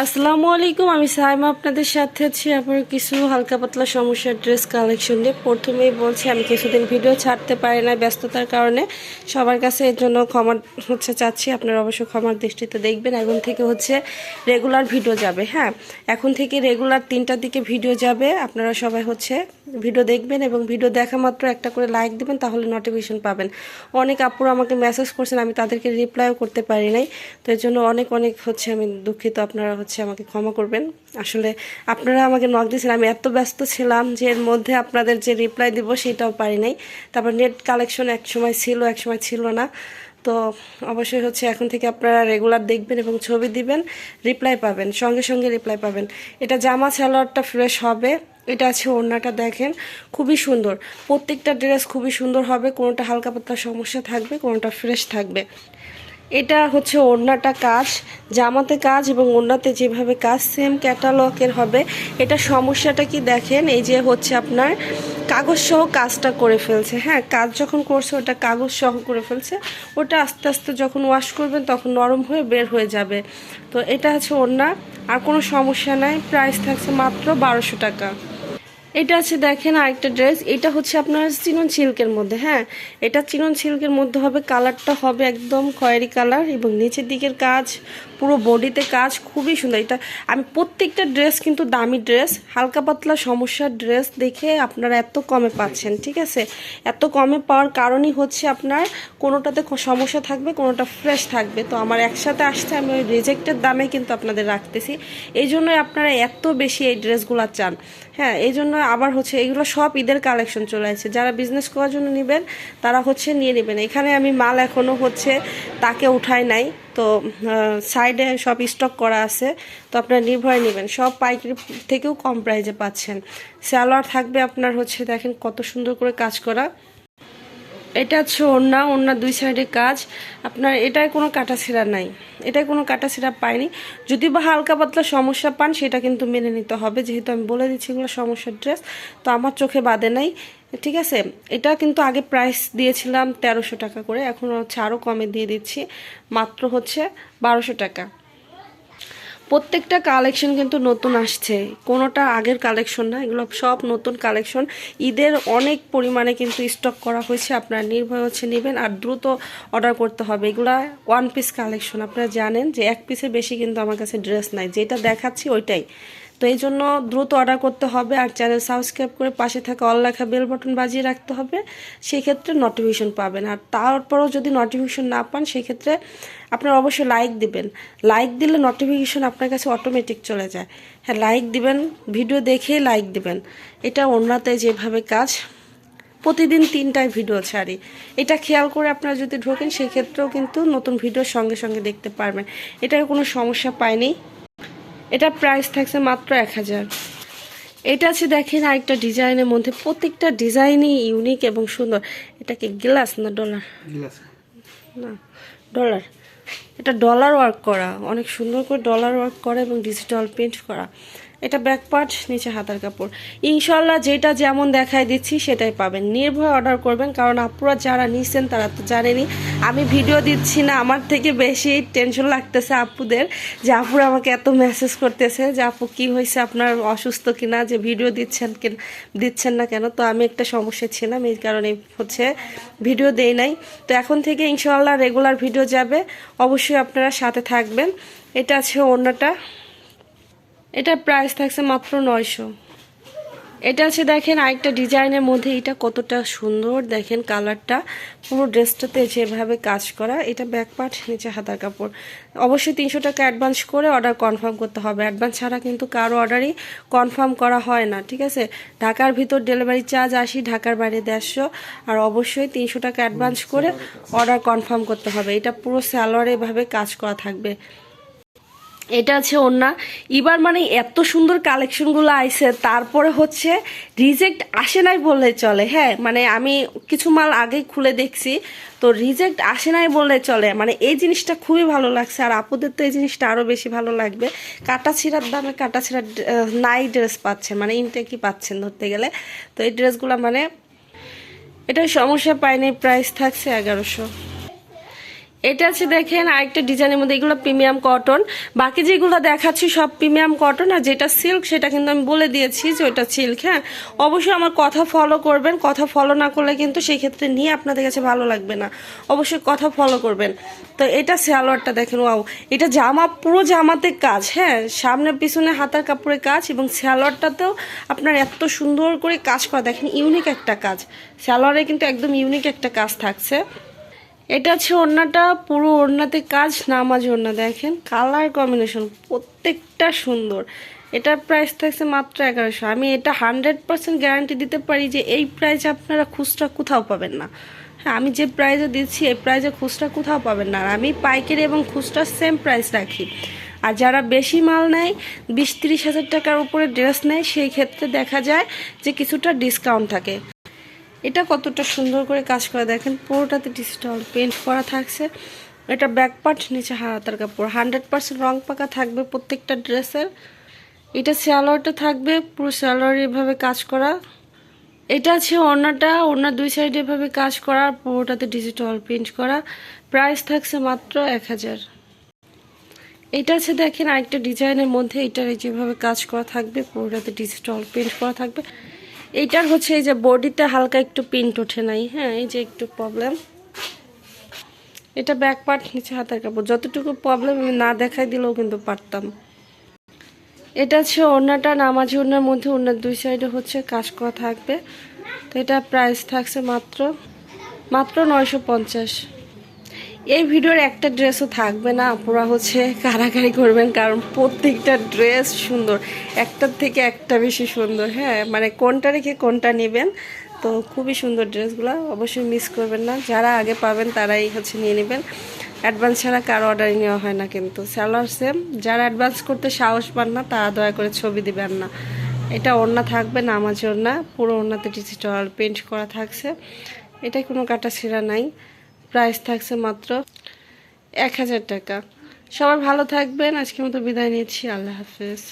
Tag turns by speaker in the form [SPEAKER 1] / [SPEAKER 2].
[SPEAKER 1] আসসালামু আলাইকুম, আমি সাইমা আপনাদের সাথে আছি। আবার কিছু হালকা পাতলা সমস্যার ড্রেস কালেকশন নিয়ে। প্রথমেই বলছি, আমি কিছুদিন ভিডিও ছাড়তে পারি না ব্যস্ততার কারণে। সবার কাছে এর জন্য ক্ষমা হচ্ছে, চাচ্ছি আপনারা অবশ্যই ক্ষমার দৃষ্টিতে দেখবেন। এখন থেকে হচ্ছে রেগুলার ভিডিও যাবে হ্যাঁ? এখন থেকে রেগুলার তিনটার দিকে ভিডিও যাবে। আপনারা সবাই হচ্ছে ভিডিও দেখবেন এবং ভিডিও দেখা মাত্র একটা করে লাইক দিবেন, তাহলে নোটিফিকেশন পাবেন। অনেক আপুরা আমাকে মেসেজ করছেন, আমি তাদেরকে রিপ্লাইও করতে পারি নাই। তো এর জন্য অনেক অনেক হচ্ছে আমি দুঃখিত আপনারা হচ্ছে আমাকে ক্ষমা করবেন। আসলে আপনারা আমাকে নক দিয়েছেন, আমি এত ব্যস্ত ছিলাম যে এর মধ্যে আপনাদের যে রিপ্লাই দিব সেটাও পারি নাই। তারপর নেট কালেকশন এক সময় ছিল, এক সময় ছিল না। তো অবশ্যই হচ্ছে এখন থেকে আপনারা রেগুলার দেখবেন এবং ছবি দিবেন রিপ্লাই পাবেন, সঙ্গে সঙ্গে রিপ্লাই পাবেন। এটা জামা সালোয়ারটা ফ্রেশ হবে, এটা আছে ওড়নাটা দেখেন, খুবই সুন্দর। প্রত্যেকটা ড্রেস খুবই সুন্দর হবে, কোনোটা হালকা পাতলা সমস্যা থাকবে, কোনোটা ফ্রেশ থাকবে। এটা হচ্ছে ওড়নাটা কাজ, জামাতে কাজ এবং ওড়নাতে যেভাবে কাজ সেম ক্যাটালগের হবে। এটা সমস্যাটা কি দেখেন, এই যে হচ্ছে আপনার কাগজ সহ কাজটা করে ফেলছে হ্যাঁ? কাজ যখন করছে, ওটা কাগজ সহ করে ফেলছে, ওটা আস্তে আস্তে যখন ওয়াশ করবেন, তখন নরম হয়ে বের হয়ে যাবে। তো এটা হচ্ছে ওড়না, আর কোনো সমস্যা নাই প্রাইস থাকছে মাত্র বারোশো টাকা। এটা আছে দেখেন আরেকটা ড্রেস, এটা হচ্ছে আপনার চিনন সিল্কের মধ্যে হ্যাঁ? এটা চিনন সিল্কের মধ্যে হবে, কালারটা হবে একদম খয়েরি কালার এবং নিচের দিকের কাজ, পুরো বডিতে কাজ খুবই সুন্দর। এটা আমি প্রত্যেকটা ড্রেস কিন্তু দামি ড্রেস, হালকা পাতলা সমস্যার ড্রেস দেখে আপনারা এত কমে পাচ্ছেন, ঠিক আছে? এত কমে পাওয়ার কারণই হচ্ছে আপনার কোনোটাতে সমস্যা থাকবে, কোনোটা ফ্রেশ থাকবে। তো আমার একসাথে আসছে, আমি ওই রিজেক্টের দামে কিন্তু আপনাদের রাখতেছি। এই জন্যই আপনারা এত বেশি এই ড্রেসগুলো চান হ্যাঁ? এই জন্য আবার হচ্ছে এগুলো সব ঈদের কালেকশন চলে আসছে। যারা বিজনেস করার জন্য নেবেন, তারা হচ্ছে নিয়ে নেবেন। এখানে আমি মাল এখনও হচ্ছে তাকে উঠাই নাই। তো সাইডে সব স্টক করা আছে। তো আপনারা নির্ভয় নেবেন। সব পাইকারি থেকেও কম প্রাইজে পাচ্ছেন। স্যালোয়ার থাকবে আপনার হচ্ছে দেখেন কত সুন্দর করে কাজ করা। এটা হচ্ছে ওড়না ওড়না দুই সাইডে কাজ। আপনার এটায় কোনো কাটা ছেঁড়া নাই। এটায় কোনো কাটা ছেঁড়া পায়নি যদি বা হালকা পাতলা সমস্যা পান, সেটা কিন্তু মেনে নিতে হবে। যেহেতু আমি বলে দিচ্ছি এগুলো সমস্যার ড্রেস, তো আমার চোখে বাদে নাই। ঠিক আছে? এটা কিন্তু আগে প্রাইস দিয়েছিলাম তেরোশো টাকা করে। এখন হচ্ছে আরও কমে দিয়ে দিচ্ছি। মাত্র হচ্ছে বারোশো টাকা। প্রত্যেকটা কালেকশন কিন্তু নতুন আসছে। কোনোটা আগের কালেকশন না, এগুলো সব নতুন কালেকশন ঈদের অনেক পরিমাণে কিন্তু স্টক করা হয়েছে, আপনারা নির্ভয় হচ্ছে নেবেন আর দ্রুত অর্ডার করতে হবে। এগুলা ওয়ান পিস কালেকশন আপনারা জানেন যে এক পিসের বেশি কিন্তু আমার কাছে ড্রেস নাই, যেটা দেখাচ্ছি ওইটাই। তো এই জন্য দ্রুত অর্ডার করতে হবে আর চ্যানেল সাবস্ক্রাইব করে পাশে থাকা অল লেখা বেল বাটন বাজিয়ে রাখতে হবে। সেক্ষেত্রে নোটিফিকেশন পাবেন। আর তারপরেও যদি নোটিফিকেশন না পান, সেক্ষেত্রে আপনার অবশ্যই লাইক দিবেন। লাইক দিলে নোটিফিকেশন আপনার কাছে অটোমেটিক চলে যায়। হ্যাঁ লাইক দিবেন ভিডিও দেখেই লাইক দিবেন। এটা অন্যতে যেভাবে কাজ, প্রতিদিন তিনটায় ভিডিও ছাড়ি। এটা খেয়াল করে আপনারা যদি ঢোকেন, সেক্ষেত্রেও কিন্তু নতুন ভিডিও সঙ্গে সঙ্গে দেখতে পারবেন। এটার কোনো সমস্যা পায়নি। এটা প্রাইস থাকছে মাত্র এক হাজার। এটা আছে দেখেন আরেকটা ডিজাইনের মধ্যে। প্রত্যেকটা ডিজাইনই ইউনিক এবং সুন্দর। এটা কি গ্লাস না ডলার না ডলার এটা ডলার ওয়ার্ক করা। অনেক সুন্দর করে ডলার ওয়ার্ক করা এবং ডিজিটাল পেন্ট করা। এটা ব্যাক পার্ট নিচে হাতার কাপড়। ইনশাল্লাহ যেটা যেমন দেখায় দিচ্ছি, সেটাই পাবেন। নির্ভয় অর্ডার করবেন, কারণ আপুরা যারা নিচ্ছেন তারা তো জানেনই। আমি ভিডিও দিচ্ছি না, আমার থেকে বেশি টেনশন লাগতেছে আপুদের যে আপুরা আমাকে এত মেসেজ করতেছে যে আপু, কী হয়েছে? আপনার অসুস্থ কিনা? যে ভিডিও দিচ্ছেন কেন, দিচ্ছেন না কেন? তো আমি একটা সমস্যা ছিলাম, এই কারণে হচ্ছে ভিডিও দেই নাই। তো এখন থেকে ইনশাল্লাহ রেগুলার ভিডিও যাবে। অবশ্যই আপনারা সাথে থাকবেন। এটা আছে অন্যটা। এটা প্রাইস থাকছে মাত্র নয়শো। এটা আছে দেখেন আরেকটা ডিজাইনের মধ্যে এটা কতটা সুন্দর। দেখেন কালারটা, পুরো ড্রেসটাতে যেভাবে কাজ করা, এটা ব্যাক পার্ট নিচে হাতার কাপড়। অবশ্যই তিনশো টাকা অ্যাডভান্স করে অর্ডার কনফার্ম করতে হবে। অ্যাডভান্স ছাড়া কিন্তু কারও অর্ডারই কনফার্ম করা হয় না, ঠিক আছে? ঢাকার ভিতর ডেলিভারি চার্জ আসি ঢাকার বাইরে দেড়শো। আর অবশ্যই তিনশো টাকা অ্যাডভান্স করে অর্ডার কনফার্ম করতে হবে। এটা পুরো স্যালোয়ারে এভাবে কাজ করা থাকবে। এটা আছে ওনা এবার মানে এত সুন্দর কালেকশনগুলো আইছে, তারপরে হচ্ছে রিজেক্ট আসে নাই বললে চলে। হ্যাঁ মানে আমি কিছু মাল আগেই খুলে দেখছি, তো রিজেক্ট আসে নাই বললে চলে। মানে এই জিনিসটা খুবই ভালো লাগছে, আর আপুদের তো এই জিনিসটা আরও বেশি ভালো লাগবে। কাটা ছিঁড়ার দামে কাটা ছিঁড়ার নাই ড্রেস পাচ্ছেন মানে ইনটেকই পাচ্ছেন ধরতে গেলে। তো এই ড্রেসগুলো মানে এটা সমস্যা পায়নি প্রাইস থাকছে এগারোশো। এটা আছে দেখেন, আরেকটা ডিজাইনের মধ্যে, এগুলো প্রিমিয়াম কটন। বাকি যেগুলো দেখাচ্ছি সব প্রিমিয়াম কটন, আর যেটা সিল্ক সেটা কিন্তু আমি বলে দিয়েছি যে ওইটা সিল্ক হ্যাঁ? অবশ্যই আমার কথা ফলো করবেন, কথা ফলো না করলে কিন্তু সেই ক্ষেত্রে নিয়ে আপনাদের কাছে ভালো লাগবে না। অবশ্যই কথা ফলো করবেন। তো এটা সালোয়ারটা দেখেন, ওয়াও। এটা জামা, পুরো জামাতে কাজ হ্যাঁ? সামনে পিছনে হাতার কাপড়ের কাজ এবং সালোয়ারটাতেও আপনার এত সুন্দর করে কাজ করা। দেখেন ইউনিক একটা কাজ। সালোয়ারে কিন্তু একদম ইউনিক একটা কাজ থাকছে। এটা হচ্ছে ওড়নাটা, পুরো ওড়নাতে কাজ, নামাজ ওড়না, দেখেন। কালার কম্বিনেশন প্রত্যেকটা সুন্দর। এটার প্রাইস থাকছে মাত্র এগারোশো। আমি এটা হান্ড্রেড পার্সেন্ট গ্যারান্টি দিতে পারি যে এই প্রাইসে আপনারা খুচরা কোথাও পাবেন না। হ্যাঁ আমি যে প্রাইসে দিচ্ছি, এই প্রাইসে খুচরা কোথাও পাবেন না। আর আমি পাইকারি এবং খুচরা সেম প্রাইস রাখি। আর যারা বেশি মাল নেয়, বিশ তিরিশ হাজার টাকার উপরে ড্রেস নেয়, সেই ক্ষেত্রে দেখা যায় যে কিছুটা ডিসকাউন্ট থাকে। এটা কতটা সুন্দর করে কাজ করা, দেখেন পুরোটাতে ডিজিটাল পেন্ট করা থাকছে। এটা ব্যাক পার্ট, নিচে হাতার কাপড়। হান্ড্রেড পার্সেন্ট রং পাকা থাকবে প্রত্যেকটা ড্রেসের। এটা স্যালোয়ারটা থাকবে, পুরো স্যালোয়ার এভাবে কাজ করা। এটা আছে ওড়নাটা ওড়নার দুই সাইডে এভাবে কাজ করা, পুরোটাতে ডিজিটাল প্রিন্ট করা। প্রাইস থাকছে মাত্র এক হাজার। এটা আছে, দেখেন আরেকটা ডিজাইনের মধ্যে, এটার যেভাবে কাজ করা থাকবে, পুরোটাতে ডিজিটাল প্রিন্ট করা থাকবে। এইটার হচ্ছে এই যে বডিতে হালকা একটু প্রিন্ট ওঠে নাই হ্যাঁ এই যে একটু প্রবলেম এটা ব্যাক পার্ট নিচে হাতের কাপড়। যতটুকু প্রবলেম আমি না দেখাই দিলেও কিন্তু পারতাম। এটা হচ্ছে ওড়নাটা, নামাজি ওড়নার মধ্যে ওড়নার দুই সাইডে হচ্ছে কাজ করা থাকবে। তো এটা প্রাইস থাকছে মাত্র মাত্র নয়শো পঞ্চাশ। এই ভিডিওর একটা ড্রেসও থাকবে না আপনারা হচ্ছে কারাকারি করবেন কারণ প্রত্যেকটা ড্রেস সুন্দর, একটার থেকে একটা বেশি সুন্দর হ্যাঁ মানে কোনটা রেখে কোনটা নেবেন, তো খুবই সুন্দর ড্রেসগুলো, অবশ্যই মিস করবেন না, যারা আগে পাবেন তারাই হচ্ছে নিয়ে নেবেন অ্যাডভান্স ছাড়া কারও অর্ডারই নেওয়া হয় না কিন্তু স্যালোয়ার সেম যারা অ্যাডভান্স করতে সাহস পান না, তারা দয়া করে ছবি দিবেন না, এটা ওড়না থাকবে, নামাজ ওড়না, পুরো ওড়নাতে ডিজিটাল পেন্ট করা থাকছে এটা কোনো কাটা ছিঁড়া নাই। প্রাইস থাকছে মাত্র এক হাজার টাকা। সবাই ভালো থাকবেন, আজকের মতো বিদায় নিচ্ছি, আল্লাহ হাফেজ।